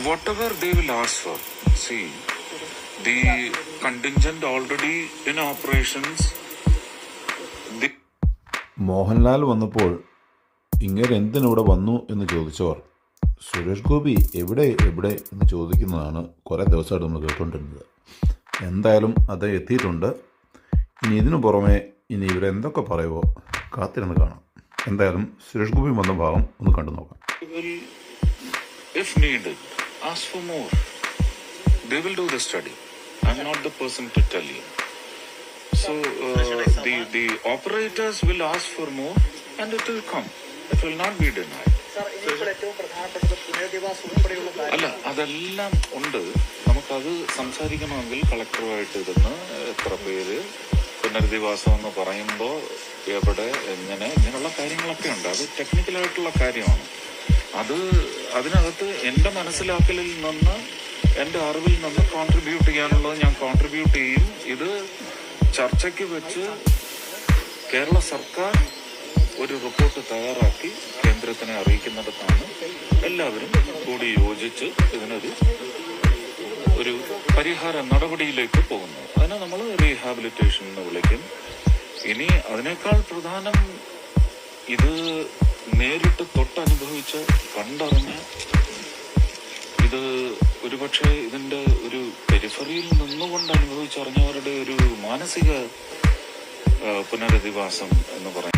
whatever they will ask for. See, the contingent already in operations. Mohanlal വന്നപ്പോൾ ഇങ്ങനെ എന്തിനിവിടെ വന്നു എന്ന് ചോദിച്ചവർ സുരേഷ് ഗോപി എവിടെ എവിടെ എന്ന് ചോദിക്കുന്നതാണ് കുറേ ദിവസമായിട്ട് നമ്മൾ കേട്ടുകൊണ്ടിരുന്നത് എന്തായാലും അത് എത്തിയിട്ടുണ്ട് ഇനി ഇതിനു പുറമെ ഇനി ഇവരെന്തൊക്കെ പറയുമോ കാത്തിരുന്ന് കാണാം എന്തായാലും സുരേഷ് ഗോപി വന്ന ഭാഗം ഒന്ന് കണ്ടു നോക്കാം will, if needed, ask for more. They will do the study. I'm not the person to tell you. So uh, the the operators will ask for more, and it will come. It will not be denied. അല്ല അതെല്ലാം ഉണ്ട് നമുക്കത് സംസാരിക്കണമെങ്കിൽ കളക്ടറുമായിട്ട് ഇരുന്ന് എത്ര പേര് പുനരധിവാസം എന്ന് പറയുമ്പോൾ എവിടെ എങ്ങനെ ഇങ്ങനെയുള്ള കാര്യങ്ങളൊക്കെ ഉണ്ട് അത് ടെക്നിക്കലായിട്ടുള്ള കാര്യമാണ് അത് അതിനകത്ത് എന്റെ മനസ്സിലാക്കലിൽ നിന്ന് എന്റെ അറിവിൽ നിന്ന് കോൺട്രിബ്യൂട്ട് ചെയ്യാനുള്ളത് ഞാൻ കോൺട്രിബ്യൂട്ട് ചെയ്യും. ഇത് ചർച്ചയ്ക്ക് വെച്ച് കേരള സർക്കാർ ഒരു റിപ്പോർട്ട് തയ്യാറാക്കി കേന്ദ്രത്തിനെ അറിയിക്കുന്നിടത്താണ് എല്ലാവരും കൂടി യോജിച്ച് ഇതിനൊരു ഒരു പരിഹാര നടപടിയിലേക്ക് പോകുന്നു. അതിനെ നമ്മൾ റീഹാബിലിറ്റേഷൻ എന്ന് വിളിക്കും. ഇനി അതിനേക്കാൾ പ്രധാനം ഇത് തൊട്ടനുഭവിച്ച് കണ്ടറിഞ്ഞ് ഇത് ഒരുപക്ഷെ ഇതിന്റെ ഒരു പെരിഫറിയിൽ നിന്നുകൊണ്ട് അനുഭവിച്ചറിഞ്ഞവരുടെ ഒരു മാനസിക പുനരധിവാസം എന്ന് പറയുന്നത്.